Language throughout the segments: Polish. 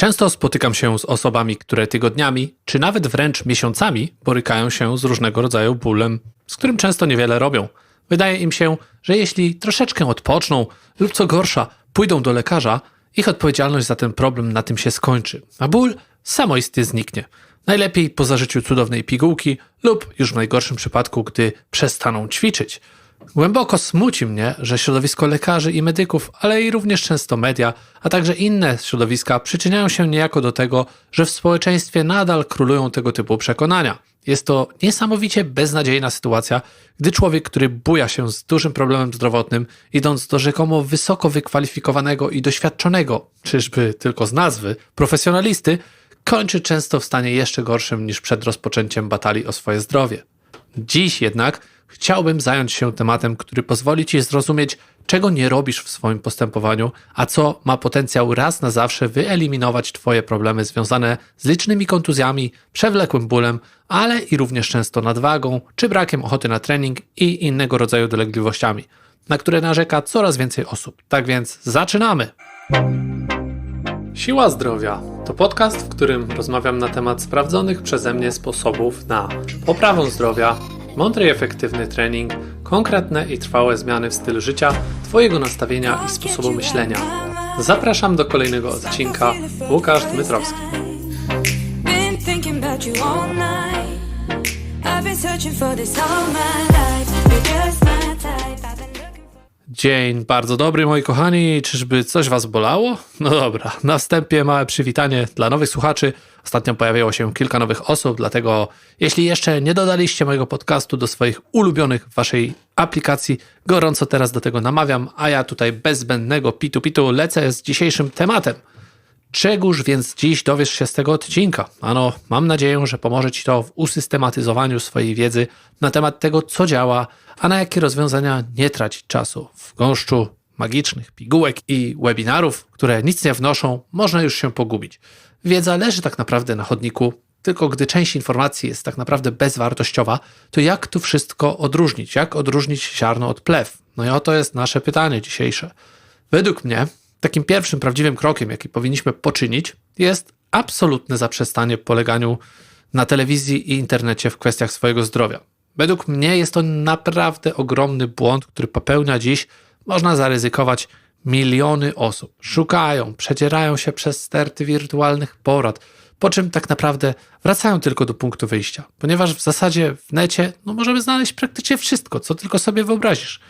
Często spotykam się z osobami, które tygodniami, czy nawet wręcz miesiącami borykają się z różnego rodzaju bólem, z którym często niewiele robią. Wydaje im się, że jeśli troszeczkę odpoczną lub co gorsza, pójdą do lekarza, ich odpowiedzialność za ten problem na tym się skończy, a ból samoistnie zniknie. Najlepiej po zażyciu cudownej pigułki lub już w najgorszym przypadku, gdy przestaną ćwiczyć. Głęboko smuci mnie, że środowisko lekarzy i medyków, ale i również często media, a także inne środowiska przyczyniają się niejako do tego, że w społeczeństwie nadal królują tego typu przekonania. Jest to niesamowicie beznadziejna sytuacja, gdy człowiek, który buja się z dużym problemem zdrowotnym, idąc do rzekomo wysoko wykwalifikowanego i doświadczonego, czyżby tylko z nazwy, profesjonalisty, kończy często w stanie jeszcze gorszym niż przed rozpoczęciem batalii o swoje zdrowie. Dziś jednak chciałbym zająć się tematem, który pozwoli Ci zrozumieć, czego nie robisz w swoim postępowaniu, a co ma potencjał raz na zawsze wyeliminować Twoje problemy związane z licznymi kontuzjami, przewlekłym bólem, ale i również często nadwagą czy brakiem ochoty na trening i innego rodzaju dolegliwościami, na które narzeka coraz więcej osób. Tak więc zaczynamy! Siła Zdrowia to podcast, w którym rozmawiam na temat sprawdzonych przeze mnie sposobów na poprawę zdrowia, mądry i efektywny trening, konkretne i trwałe zmiany w stylu życia, Twojego nastawienia i sposobu myślenia. Zapraszam do kolejnego odcinka. Łukasz Dmytrowski. I've been searching for this all my life. You're just Dzień bardzo dobry, moi kochani. Czyżby coś Was bolało? No dobra, na wstępie małe przywitanie dla nowych słuchaczy. Ostatnio pojawiło się kilka nowych osób, dlatego jeśli jeszcze nie dodaliście mojego podcastu do swoich ulubionych w Waszej aplikacji, gorąco teraz do tego namawiam, a ja tutaj bez zbędnego pitu-pitu lecę z dzisiejszym tematem. Czegóż więc dziś dowiesz się z tego odcinka? Ano, mam nadzieję, że pomoże Ci to w usystematyzowaniu swojej wiedzy na temat tego, co działa, a na jakie rozwiązania nie tracić czasu. W gąszczu magicznych pigułek i webinarów, które nic nie wnoszą, można już się pogubić. Wiedza leży tak naprawdę na chodniku, tylko gdy część informacji jest tak naprawdę bezwartościowa, to jak tu wszystko odróżnić? Jak odróżnić ziarno od plew? No i oto jest nasze pytanie dzisiejsze. Według mnie takim pierwszym prawdziwym krokiem, jaki powinniśmy poczynić, jest absolutne zaprzestanie poleganiu na telewizji i internecie w kwestiach swojego zdrowia. Według mnie jest to naprawdę ogromny błąd, który popełnia dziś, można zaryzykować, miliony osób. Szukają, przedzierają się przez sterty wirtualnych porad, po czym tak naprawdę wracają tylko do punktu wyjścia, ponieważ w zasadzie w necie no, możemy znaleźć praktycznie wszystko, co tylko sobie wyobrazisz.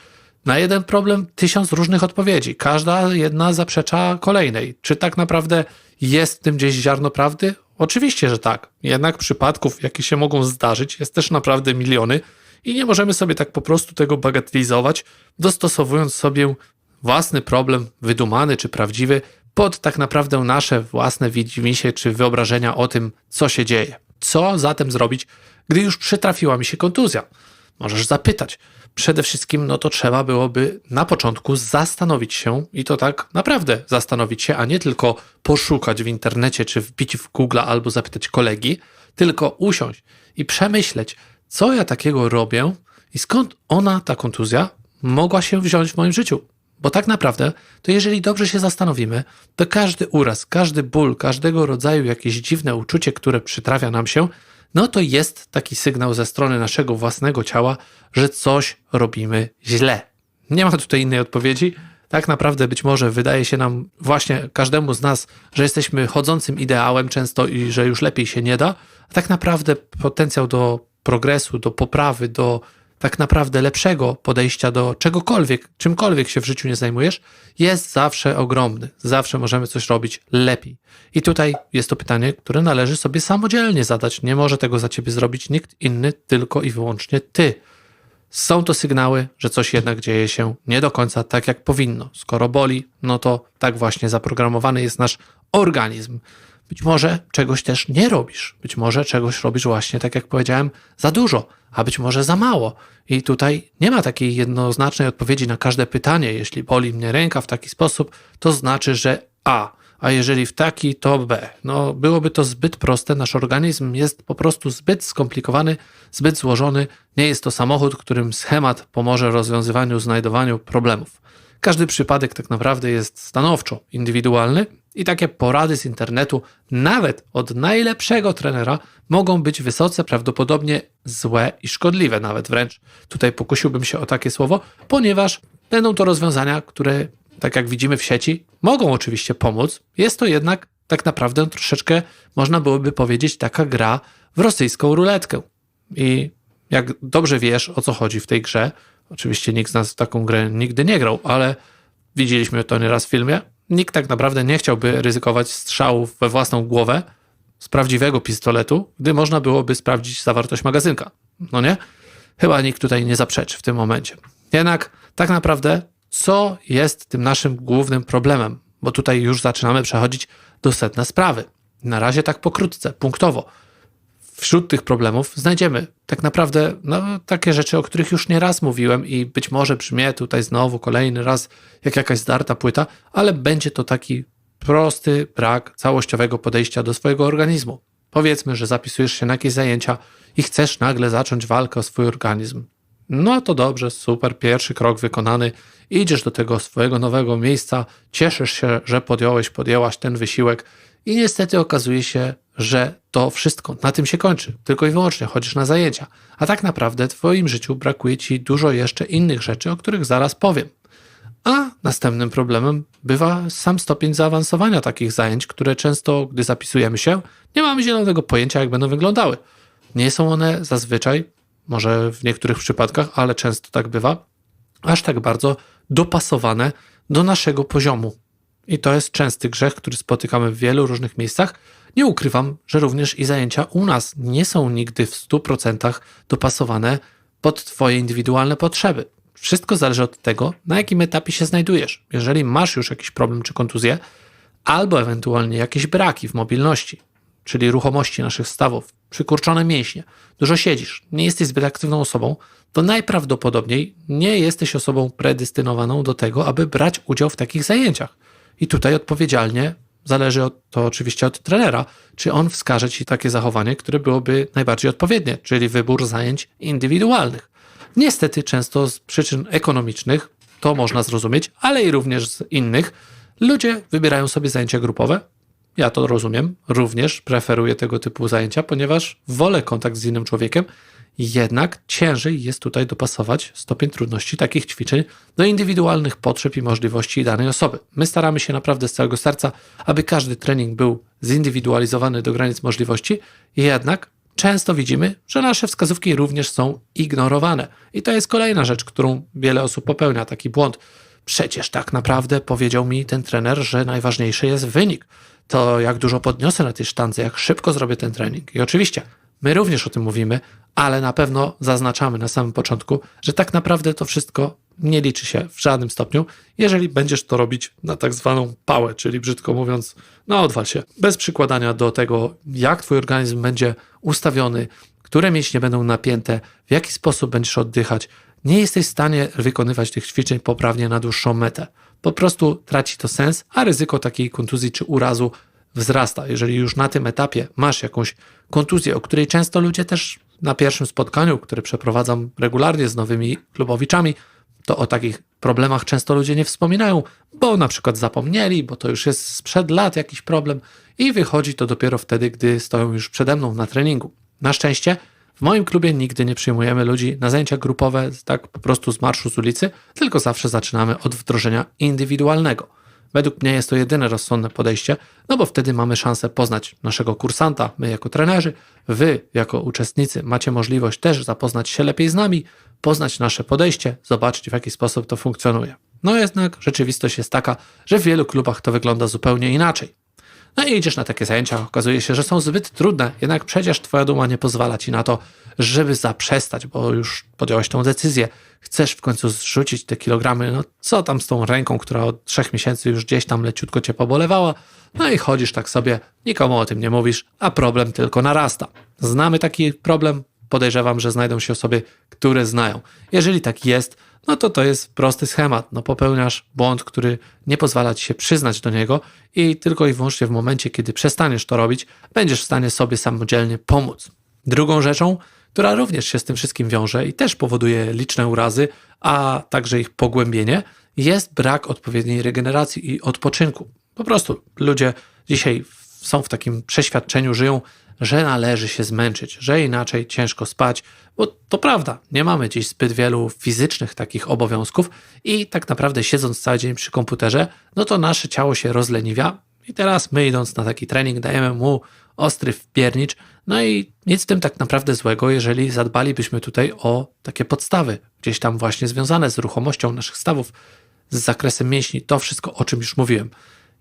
Na jeden problem tysiąc różnych odpowiedzi. Każda jedna zaprzecza kolejnej. Czy tak naprawdę jest w tym gdzieś ziarno prawdy? Oczywiście, że tak. Jednak przypadków, jakie się mogą zdarzyć, jest też naprawdę miliony i nie możemy sobie tak po prostu tego bagatelizować, dostosowując sobie własny problem, wydumany czy prawdziwy, pod tak naprawdę nasze własne widzimisię czy wyobrażenia o tym, co się dzieje. Co zatem zrobić, gdy już przytrafiła mi się kontuzja? Możesz zapytać. Przede wszystkim, no to trzeba byłoby na początku zastanowić się i to tak naprawdę zastanowić się, a nie tylko poszukać w internecie czy wbić w Google albo zapytać kolegi, tylko usiąść i przemyśleć, co ja takiego robię i skąd ona, ta kontuzja, mogła się wziąć w moim życiu. Bo tak naprawdę, to jeżeli dobrze się zastanowimy, to każdy uraz, każdy ból, każdego rodzaju jakieś dziwne uczucie, które przytrafia nam się, no to jest taki sygnał ze strony naszego własnego ciała, że coś robimy źle. Nie ma tutaj innej odpowiedzi. Tak naprawdę być może wydaje się nam właśnie każdemu z nas, że jesteśmy chodzącym ideałem często i że już lepiej się nie da, a tak naprawdę potencjał do progresu, do poprawy, do tak naprawdę lepszego podejścia do czegokolwiek, czymkolwiek się w życiu nie zajmujesz, jest zawsze ogromny. Zawsze możemy coś robić lepiej. I tutaj jest to pytanie, które należy sobie samodzielnie zadać. Nie może tego za ciebie zrobić nikt inny, tylko i wyłącznie ty. Są to sygnały, że coś jednak dzieje się nie do końca tak, jak powinno. Skoro boli, no to tak właśnie zaprogramowany jest nasz organizm. Być może czegoś też nie robisz. Być może czegoś robisz właśnie, tak jak powiedziałem, za dużo, a być może za mało. I tutaj nie ma takiej jednoznacznej odpowiedzi na każde pytanie. Jeśli boli mnie ręka w taki sposób, to znaczy, że A, a jeżeli w taki, to B. No, byłoby to zbyt proste. Nasz organizm jest po prostu zbyt skomplikowany, zbyt złożony. Nie jest to samochód, którym schemat pomoże w rozwiązywaniu, znajdowaniu problemów. Każdy przypadek tak naprawdę jest stanowczo indywidualny I takie porady z internetu, nawet od najlepszego trenera, mogą być wysoce prawdopodobnie złe i szkodliwe, nawet wręcz. Tutaj pokusiłbym się o takie słowo, ponieważ będą to rozwiązania, które, tak jak widzimy w sieci, mogą oczywiście pomóc. Jest to jednak tak naprawdę troszeczkę, można byłoby powiedzieć, taka gra w rosyjską ruletkę. I jak dobrze wiesz, o co chodzi w tej grze, oczywiście nikt z nas w taką grę nigdy nie grał, ale widzieliśmy to nieraz w filmie, nikt tak naprawdę nie chciałby ryzykować strzałów we własną głowę z prawdziwego pistoletu, gdy można byłoby sprawdzić zawartość magazynka. No nie? Chyba nikt tutaj nie zaprzeczy w tym momencie. Jednak tak naprawdę, co jest tym naszym głównym problemem? Bo tutaj już zaczynamy przechodzić do sedna sprawy. Na razie tak pokrótce, punktowo. Wśród tych problemów znajdziemy tak naprawdę no, takie rzeczy, o których już nie raz mówiłem i być może brzmię tutaj znowu kolejny raz jak jakaś zdarta płyta, ale będzie to taki prosty brak całościowego podejścia do swojego organizmu. Powiedzmy, że zapisujesz się na jakieś zajęcia i chcesz nagle zacząć walkę o swój organizm. No to dobrze, super, pierwszy krok wykonany. Idziesz do tego swojego nowego miejsca, cieszysz się, że podjąłeś, podjęłaś ten wysiłek i niestety okazuje się, że to wszystko na tym się kończy. Tylko i wyłącznie chodzisz na zajęcia. A tak naprawdę w Twoim życiu brakuje Ci dużo jeszcze innych rzeczy, o których zaraz powiem. A następnym problemem bywa sam stopień zaawansowania takich zajęć, które często, gdy zapisujemy się, nie mamy zielonego pojęcia, jak będą wyglądały. Nie są one zazwyczaj, może w niektórych przypadkach, ale często tak bywa, aż tak bardzo dopasowane do naszego poziomu. I to jest częsty grzech, który spotykamy w wielu różnych miejscach. Nie ukrywam, że również i zajęcia u nas nie są nigdy w 100% dopasowane pod Twoje indywidualne potrzeby. Wszystko zależy od tego, na jakim etapie się znajdujesz. Jeżeli masz już jakiś problem czy kontuzję, albo ewentualnie jakieś braki w mobilności, czyli ruchomości naszych stawów, przykurczone mięśnie, dużo siedzisz, nie jesteś zbyt aktywną osobą, to najprawdopodobniej nie jesteś osobą predestynowaną do tego, aby brać udział w takich zajęciach. I tutaj odpowiedzialnie zależy od, to oczywiście od trenera, czy on wskaże ci takie zachowanie, które byłoby najbardziej odpowiednie, czyli wybór zajęć indywidualnych. Niestety, często z przyczyn ekonomicznych, to można zrozumieć, ale i również z innych, ludzie wybierają sobie zajęcia grupowe. Ja to rozumiem, również preferuję tego typu zajęcia, ponieważ wolę kontakt z innym człowiekiem, jednak ciężej jest tutaj dopasować stopień trudności takich ćwiczeń do indywidualnych potrzeb i możliwości danej osoby. My staramy się naprawdę z całego serca, aby każdy trening był zindywidualizowany do granic możliwości, jednak często widzimy, że nasze wskazówki również są ignorowane. I to jest kolejna rzecz, którą wiele osób popełnia, taki błąd. Przecież tak naprawdę powiedział mi ten trener, że najważniejszy jest wynik. To jak dużo podniosę na tej sztance, jak szybko zrobię ten trening. I oczywiście my również o tym mówimy, ale na pewno zaznaczamy na samym początku, że tak naprawdę to wszystko nie liczy się w żadnym stopniu, jeżeli będziesz to robić na tak zwaną pałę, czyli brzydko mówiąc, no odwal się, bez przykładania do tego, jak twój organizm będzie ustawiony, które mięśnie będą napięte, w jaki sposób będziesz oddychać. Nie jesteś w stanie wykonywać tych ćwiczeń poprawnie na dłuższą metę. Po prostu traci to sens, a ryzyko takiej kontuzji czy urazu wzrasta. Jeżeli już na tym etapie masz jakąś kontuzję, o której często ludzie też na pierwszym spotkaniu, które przeprowadzam regularnie z nowymi klubowiczami, to o takich problemach często ludzie nie wspominają, bo na przykład zapomnieli, bo to już jest sprzed lat jakiś problem i wychodzi to dopiero wtedy, gdy stoją już przede mną na treningu. Na szczęście w moim klubie nigdy nie przyjmujemy ludzi na zajęcia grupowe tak po prostu z marszu z ulicy, tylko zawsze zaczynamy od wdrożenia indywidualnego. Według mnie jest to jedyne rozsądne podejście, no bo wtedy mamy szansę poznać naszego kursanta, my jako trenerzy, wy jako uczestnicy macie możliwość też zapoznać się lepiej z nami, poznać nasze podejście, zobaczyć w jaki sposób to funkcjonuje. No jednak rzeczywistość jest taka, że w wielu klubach to wygląda zupełnie inaczej. No i idziesz na takie zajęcia, okazuje się, że są zbyt trudne, jednak przecież twoja duma nie pozwala ci na to, żeby zaprzestać, bo już podjąłeś tą decyzję. Chcesz w końcu zrzucić te kilogramy, no co tam z tą ręką, która od trzech miesięcy już gdzieś tam leciutko cię pobolewała, no i chodzisz tak sobie, nikomu o tym nie mówisz, a problem tylko narasta. Znamy taki problem, podejrzewam, że znajdą się osoby, które znają. Jeżeli tak jest, no to to jest prosty schemat. No popełniasz błąd, który nie pozwala ci się przyznać do niego i tylko i wyłącznie w momencie, kiedy przestaniesz to robić, będziesz w stanie sobie samodzielnie pomóc. Drugą rzeczą, która również się z tym wszystkim wiąże i też powoduje liczne urazy, a także ich pogłębienie, jest brak odpowiedniej regeneracji i odpoczynku. Po prostu ludzie dzisiaj są w takim przeświadczeniu, żyją, że należy się zmęczyć, że inaczej ciężko spać, bo to prawda, nie mamy dziś zbyt wielu fizycznych takich obowiązków i tak naprawdę siedząc cały dzień przy komputerze, no to nasze ciało się rozleniwia i teraz my idąc na taki trening dajemy mu ostry wpiernicz, no i nic w tym tak naprawdę złego, jeżeli zadbalibyśmy tutaj o takie podstawy, gdzieś tam właśnie związane z ruchomością naszych stawów, z zakresem mięśni, to wszystko o czym już mówiłem.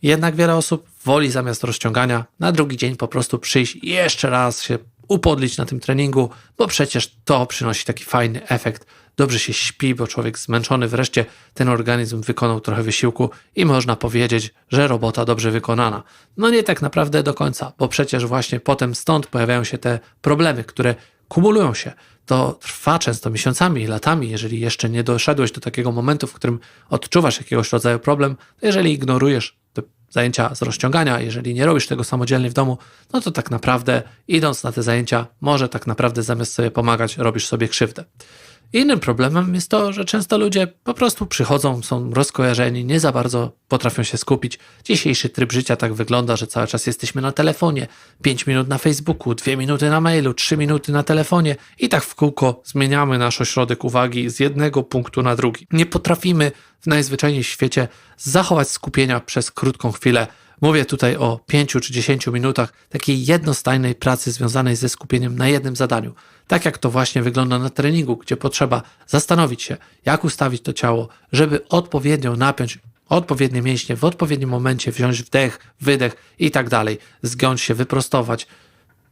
Jednak wiele osób woli zamiast rozciągania na drugi dzień po prostu przyjść i jeszcze raz się upodlić na tym treningu, bo przecież to przynosi taki fajny efekt. Dobrze się śpi, bo człowiek zmęczony wreszcie ten organizm wykonał trochę wysiłku i można powiedzieć, że robota dobrze wykonana. No nie tak naprawdę do końca, bo przecież właśnie potem stąd pojawiają się te problemy, które kumulują się. To trwa często miesiącami i latami, jeżeli jeszcze nie doszedłeś do takiego momentu, w którym odczuwasz jakiegoś rodzaju problem, to jeżeli ignorujesz zajęcia z rozciągania, jeżeli nie robisz tego samodzielnie w domu, no to tak naprawdę idąc na te zajęcia, może tak naprawdę zamiast sobie pomagać, robisz sobie krzywdę. Innym problemem jest to, że często ludzie po prostu przychodzą, są rozkojarzeni, nie za bardzo potrafią się skupić. Dzisiejszy tryb życia tak wygląda, że cały czas jesteśmy na telefonie, 5 minut na Facebooku, 2 minuty na mailu, 3 minuty na telefonie i tak w kółko zmieniamy nasz ośrodek uwagi z jednego punktu na drugi. Nie potrafimy w najzwyczajniej świecie zachować skupienia przez krótką chwilę. Mówię tutaj o 5 czy 10 minutach takiej jednostajnej pracy związanej ze skupieniem na jednym zadaniu. Tak jak to właśnie wygląda na treningu, gdzie potrzeba zastanowić się, jak ustawić to ciało, żeby odpowiednio napiąć odpowiednie mięśnie, w odpowiednim momencie wziąć wdech, wydech i tak dalej, zgiąć się, wyprostować.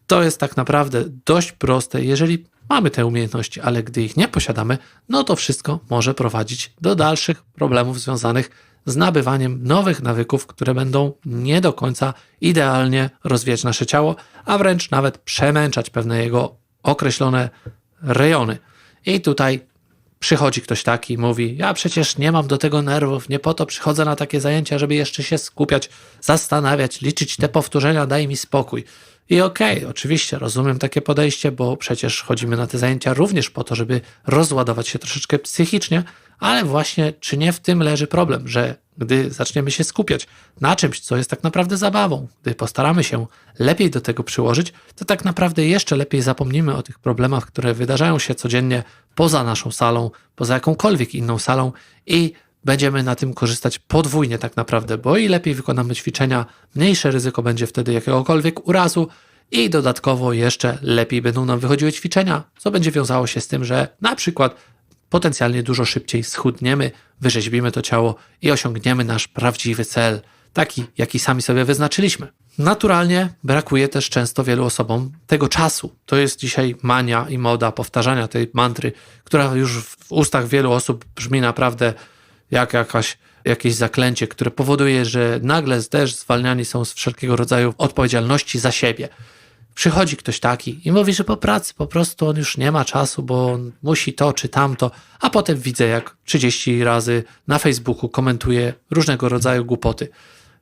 To jest tak naprawdę dość proste, jeżeli mamy te umiejętności, ale gdy ich nie posiadamy, no to wszystko może prowadzić do dalszych problemów związanych z nabywaniem nowych nawyków, które będą nie do końca idealnie rozwijać nasze ciało, a wręcz nawet przemęczać pewne jego określone rejony. I tutaj przychodzi ktoś taki i mówi: Ja przecież nie mam do tego nerwów, nie po to przychodzę na takie zajęcia, żeby jeszcze się skupiać, zastanawiać, liczyć te powtórzenia, daj mi spokój. I okej, oczywiście rozumiem takie podejście, bo przecież chodzimy na te zajęcia również po to, żeby rozładować się troszeczkę psychicznie, ale właśnie czy nie w tym leży problem, że gdy zaczniemy się skupiać na czymś, co jest tak naprawdę zabawą, gdy postaramy się lepiej do tego przyłożyć, to tak naprawdę jeszcze lepiej zapomnimy o tych problemach, które wydarzają się codziennie poza naszą salą, poza jakąkolwiek inną salą i będziemy na tym korzystać podwójnie tak naprawdę, bo i lepiej wykonamy ćwiczenia, mniejsze ryzyko będzie wtedy jakiegokolwiek urazu i dodatkowo jeszcze lepiej będą nam wychodziły ćwiczenia, co będzie wiązało się z tym, że na przykład potencjalnie dużo szybciej schudniemy, wyrzeźbimy to ciało i osiągniemy nasz prawdziwy cel, taki jaki sami sobie wyznaczyliśmy. Naturalnie brakuje też często wielu osobom tego czasu. To jest dzisiaj mania i moda powtarzania tej mantry, która już w ustach wielu osób brzmi naprawdę jak jakaś, jakieś zaklęcie, które powoduje, że nagle też zwalniani są z wszelkiego rodzaju odpowiedzialności za siebie. Przychodzi ktoś taki i mówi, że po pracy po prostu on już nie ma czasu, bo on musi to czy tamto, a potem widzę, jak 30 razy na Facebooku komentuje różnego rodzaju głupoty.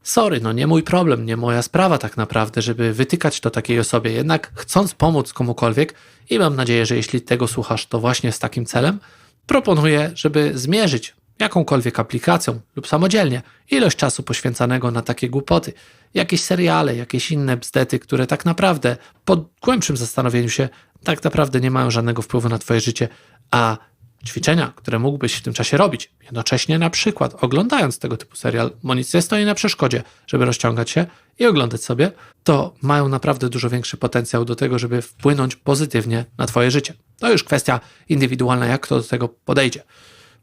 Sorry, no nie mój problem, nie moja sprawa tak naprawdę, żeby wytykać to takiej osobie. Jednak chcąc pomóc komukolwiek i mam nadzieję, że jeśli tego słuchasz, to właśnie z takim celem, proponuję, żeby zmierzyć jakąkolwiek aplikacją lub samodzielnie. Ilość czasu poświęcanego na takie głupoty, jakieś seriale, jakieś inne bzdety, które tak naprawdę po głębszym zastanowieniu się tak naprawdę nie mają żadnego wpływu na twoje życie, a ćwiczenia, które mógłbyś w tym czasie robić, jednocześnie na przykład oglądając tego typu serial, bo nic nie stoi na przeszkodzie, żeby rozciągać się i oglądać sobie, to mają naprawdę dużo większy potencjał do tego, żeby wpłynąć pozytywnie na twoje życie. To już kwestia indywidualna, jak kto do tego podejdzie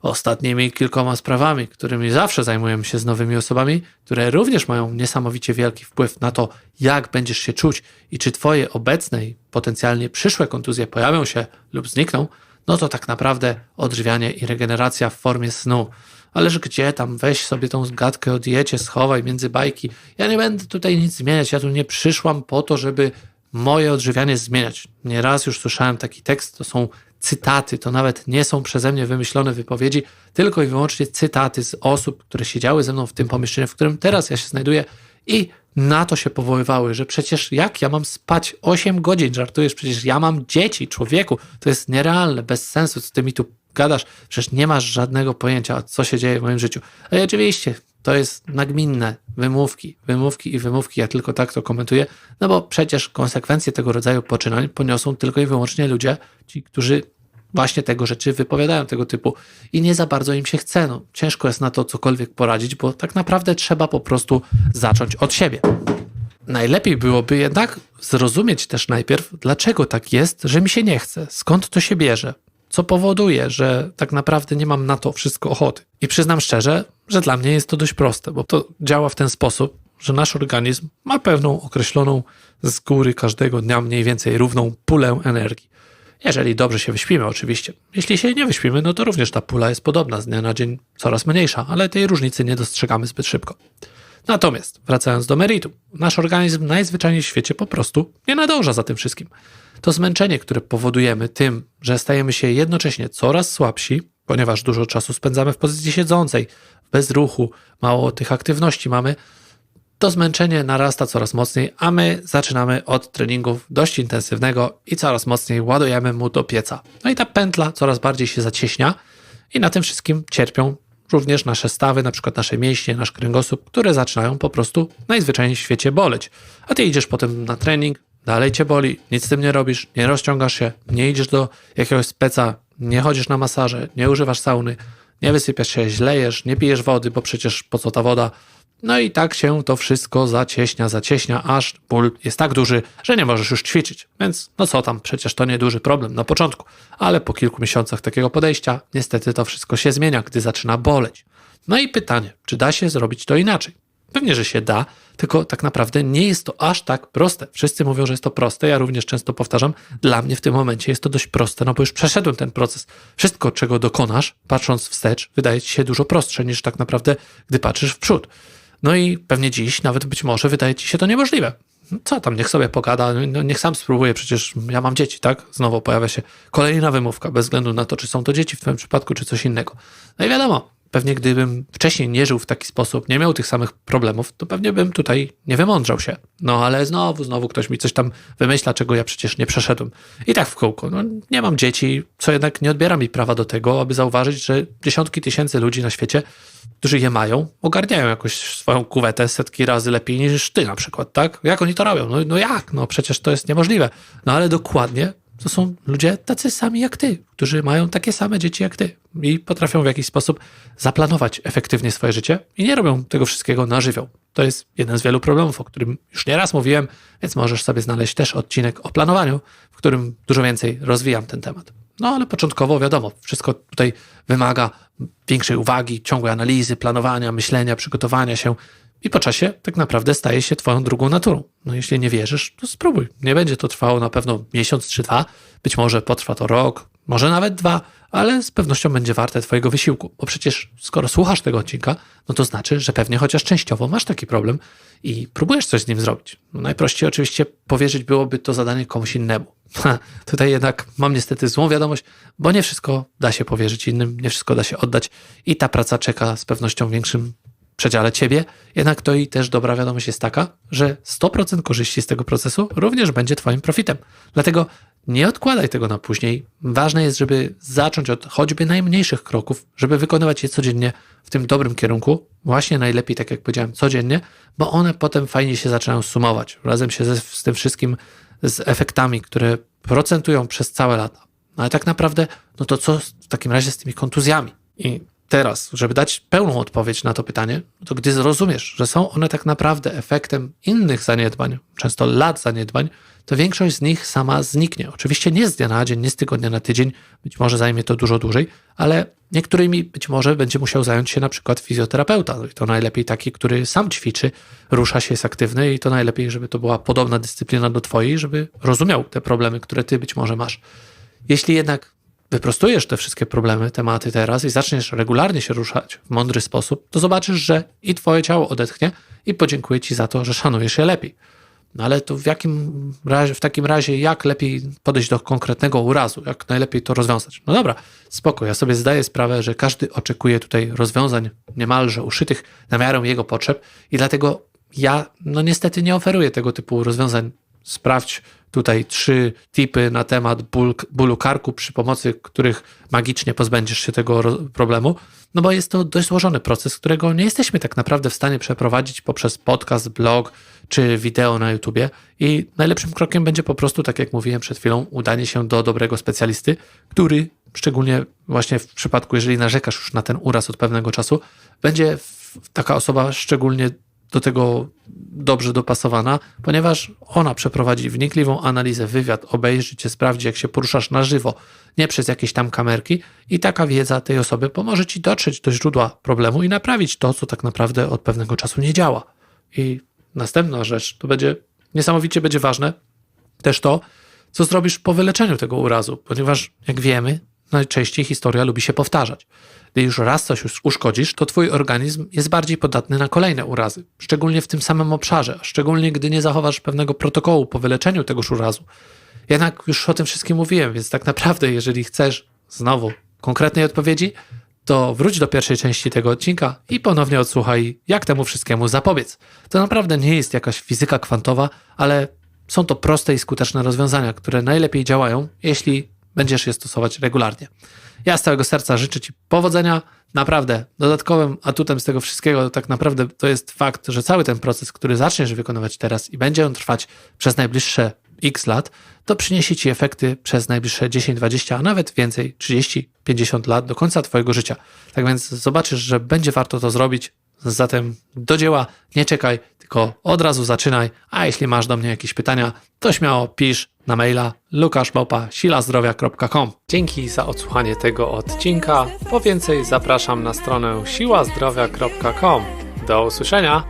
ostatnimi kilkoma sprawami, którymi zawsze zajmujemy się z nowymi osobami, które również mają niesamowicie wielki wpływ na to, jak będziesz się czuć i czy twoje obecne i potencjalnie przyszłe kontuzje pojawią się lub znikną, no to tak naprawdę odżywianie i regeneracja w formie snu. Ależ gdzie tam, weź sobie tą gadkę o diecie, schowaj między bajki. Ja nie będę tutaj nic zmieniać, ja tu nie przyszłam po to, żeby moje odżywianie zmieniać. Nieraz już słyszałem taki tekst, to są cytaty, to nawet nie są przeze mnie wymyślone wypowiedzi, tylko i wyłącznie cytaty z osób, które siedziały ze mną w tym pomieszczeniu, w którym teraz ja się znajduję i na to się powoływały, że przecież jak ja mam spać 8 godzin, żartujesz, przecież ja mam dzieci, człowieku, to jest nierealne, bez sensu, co ty mi tu gadasz, przecież nie masz żadnego pojęcia, co się dzieje w moim życiu. Ale oczywiście, to jest nagminne wymówki, wymówki i wymówki. Ja tylko tak to komentuję, no bo przecież konsekwencje tego rodzaju poczynań poniosą tylko i wyłącznie ludzie, ci, którzy właśnie tego rzeczy wypowiadają, tego typu i nie za bardzo im się chce. No, ciężko jest na to cokolwiek poradzić, bo tak naprawdę trzeba po prostu zacząć od siebie. Najlepiej byłoby jednak zrozumieć też najpierw, dlaczego tak jest, że mi się nie chce, skąd to się bierze, co powoduje, że tak naprawdę nie mam na to wszystko ochoty. I przyznam szczerze, że dla mnie jest to dość proste, bo to działa w ten sposób, że nasz organizm ma pewną określoną z góry każdego dnia mniej więcej równą pulę energii. Jeżeli dobrze się wyśpimy, oczywiście. Jeśli się nie wyśpimy, no to również ta pula jest podobna, z dnia na dzień coraz mniejsza, ale tej różnicy nie dostrzegamy zbyt szybko. Natomiast, wracając do meritum, nasz organizm najzwyczajniej w świecie po prostu nie nadąża za tym wszystkim. To zmęczenie, które powodujemy tym, że stajemy się jednocześnie coraz słabsi, ponieważ dużo czasu spędzamy w pozycji siedzącej, w bezruchu, mało tych aktywności mamy, to zmęczenie narasta coraz mocniej, a my zaczynamy od treningów dość intensywnego i coraz mocniej ładujemy mu do pieca. No i ta pętla coraz bardziej się zacieśnia i na tym wszystkim cierpią również nasze stawy, na przykład nasze mięśnie, nasz kręgosłup, które zaczynają po prostu najzwyczajniej w świecie boleć. A ty idziesz potem na trening, dalej cię boli, nic z tym nie robisz, nie rozciągasz się, nie idziesz do jakiegoś speca, nie chodzisz na masaże, nie używasz sauny, nie wysypiasz się, źle jesz, nie pijesz wody, bo przecież po co ta woda? No i tak się to wszystko zacieśnia, zacieśnia, aż ból jest tak duży, że nie możesz już ćwiczyć. Więc no co tam, przecież to nie duży problem na początku, ale po kilku miesiącach takiego podejścia, niestety to wszystko się zmienia, gdy zaczyna boleć. No i pytanie, czy da się zrobić to inaczej? Pewnie, że się da, tylko tak naprawdę nie jest to aż tak proste. Wszyscy mówią, że jest to proste, ja również często powtarzam, dla mnie w tym momencie jest to dość proste, no bo już przeszedłem ten proces. Wszystko, czego dokonasz, patrząc wstecz, wydaje ci się dużo prostsze niż tak naprawdę, gdy patrzysz w przód. No i pewnie dziś, nawet być może, wydaje ci się to niemożliwe. No Co tam, niech sobie pogada, no niech sam spróbuje, przecież ja mam dzieci, tak? Znowu pojawia się kolejna wymówka, bez względu na to, czy są to dzieci w twoim przypadku, czy coś innego. No i wiadomo, pewnie gdybym wcześniej nie żył w taki sposób, nie miał tych samych problemów, to pewnie bym tutaj nie wymądrzał się. No ale znowu, znowu ktoś mi coś tam wymyśla, czego ja przecież nie przeszedłem. I tak w kółko. No, nie mam dzieci, co jednak nie odbiera mi prawa do tego, aby zauważyć, że dziesiątki tysięcy ludzi na świecie, którzy je mają, ogarniają jakoś swoją kuwetę setki razy lepiej niż ty na przykład, tak? Jak oni to robią? No, no jak? No przecież to jest niemożliwe. No ale dokładnie to są ludzie tacy sami jak ty, którzy mają takie same dzieci jak ty i potrafią w jakiś sposób zaplanować efektywnie swoje życie i nie robią tego wszystkiego na żywioł. To jest jeden z wielu problemów, o którym już nieraz mówiłem, więc możesz sobie znaleźć też odcinek o planowaniu, w którym dużo więcej rozwijam ten temat. No ale początkowo wiadomo, wszystko tutaj wymaga większej uwagi, ciągłej analizy, planowania, myślenia, przygotowania się i po czasie tak naprawdę staje się twoją drugą naturą. No jeśli nie wierzysz, to spróbuj. Nie będzie to trwało na pewno miesiąc czy dwa, być może potrwa to rok, może nawet dwa, ale z pewnością będzie warte twojego wysiłku, bo przecież skoro słuchasz tego odcinka, no to znaczy, że pewnie chociaż częściowo masz taki problem i próbujesz coś z nim zrobić. No najprościej oczywiście powierzyć byłoby to zadanie komuś innemu. Tutaj jednak mam niestety złą wiadomość, bo nie wszystko da się powierzyć innym, nie wszystko da się oddać i ta praca czeka z pewnością większym przedziale ciebie, jednak to i też dobra wiadomość jest taka, że 100% korzyści z tego procesu również będzie twoim profitem. Dlatego nie odkładaj tego na później. Ważne jest, żeby zacząć od choćby najmniejszych kroków, żeby wykonywać je codziennie w tym dobrym kierunku, właśnie najlepiej, tak jak powiedziałem, codziennie, bo one potem fajnie się zaczynają sumować razem się ze, z tym wszystkim, z efektami, które procentują przez całe lata. No ale tak naprawdę, no to co w takim razie z tymi kontuzjami? I teraz, żeby dać pełną odpowiedź na to pytanie, to gdy zrozumiesz, że są one tak naprawdę efektem innych zaniedbań, często lat zaniedbań, to większość z nich sama zniknie. Oczywiście nie z dnia na dzień, nie z tygodnia na tydzień, być może zajmie to dużo dłużej, ale niektórymi być może będzie musiał zająć się na przykład fizjoterapeuta. No I to najlepiej taki, który sam ćwiczy, rusza się, jest aktywny i to najlepiej, żeby to była podobna dyscyplina do twojej, żeby rozumiał te problemy, które ty być może masz. Jeśli jednak wyprostujesz te wszystkie problemy, tematy teraz i zaczniesz regularnie się ruszać w mądry sposób, to zobaczysz, że i twoje ciało odetchnie i podziękuje ci za to, że szanujesz je lepiej. No ale to w jakim razie, w takim razie, jak lepiej podejść do konkretnego urazu, jak najlepiej to rozwiązać? No dobra, spoko, ja sobie zdaję sprawę, że każdy oczekuje tutaj rozwiązań niemalże uszytych na miarę jego potrzeb i dlatego ja, no niestety nie oferuję tego typu rozwiązań sprawdź tutaj trzy tipy na temat ból, bólu karku, przy pomocy których magicznie pozbędziesz się tego ro- problemu. No bo jest to dość złożony proces, którego nie jesteśmy tak naprawdę w stanie przeprowadzić poprzez podcast, blog czy wideo na YouTubie. I najlepszym krokiem będzie po prostu, tak jak mówiłem przed chwilą, udanie się do dobrego specjalisty, który szczególnie właśnie w przypadku, jeżeli narzekasz już na ten uraz od pewnego czasu, będzie taka osoba szczególnie do tego dobrze dopasowana, ponieważ ona przeprowadzi wnikliwą analizę, wywiad, obejrzy cię, sprawdzi, jak się poruszasz na żywo, nie przez jakieś tam kamerki, i taka wiedza tej osoby pomoże ci dotrzeć do źródła problemu i naprawić to, co tak naprawdę od pewnego czasu nie działa. I następna rzecz, to będzie niesamowicie będzie ważne, też to, co zrobisz po wyleczeniu tego urazu, ponieważ jak wiemy, najczęściej historia lubi się powtarzać. Gdy już raz coś us- uszkodzisz, to twój organizm jest bardziej podatny na kolejne urazy, szczególnie w tym samym obszarze, szczególnie gdy nie zachowasz pewnego protokołu po wyleczeniu tegoż urazu. Jednak już o tym wszystkim mówiłem, więc tak naprawdę, jeżeli chcesz znowu konkretnej odpowiedzi, to wróć do pierwszej części tego odcinka i ponownie odsłuchaj, jak temu wszystkiemu zapobiec. To naprawdę nie jest jakaś fizyka kwantowa, ale są to proste i skuteczne rozwiązania, które najlepiej działają, jeśli będziesz je stosować regularnie. Ja z całego serca życzę Ci powodzenia. Naprawdę, dodatkowym atutem z tego wszystkiego tak naprawdę to jest fakt, że cały ten proces, który zaczniesz wykonywać teraz i będzie on trwać przez najbliższe x lat, to przyniesie Ci efekty przez najbliższe 10, 20, a nawet więcej, 30, 50 lat do końca Twojego życia. Tak więc zobaczysz, że będzie warto to zrobić. Zatem do dzieła, nie czekaj, tylko od razu zaczynaj. A jeśli masz do mnie jakieś pytania, to śmiało pisz na maila lukaszmałpa.silazdrowia.com Dzięki za odsłuchanie tego odcinka. Po więcej zapraszam na stronę siłazdrowia.com. Do usłyszenia!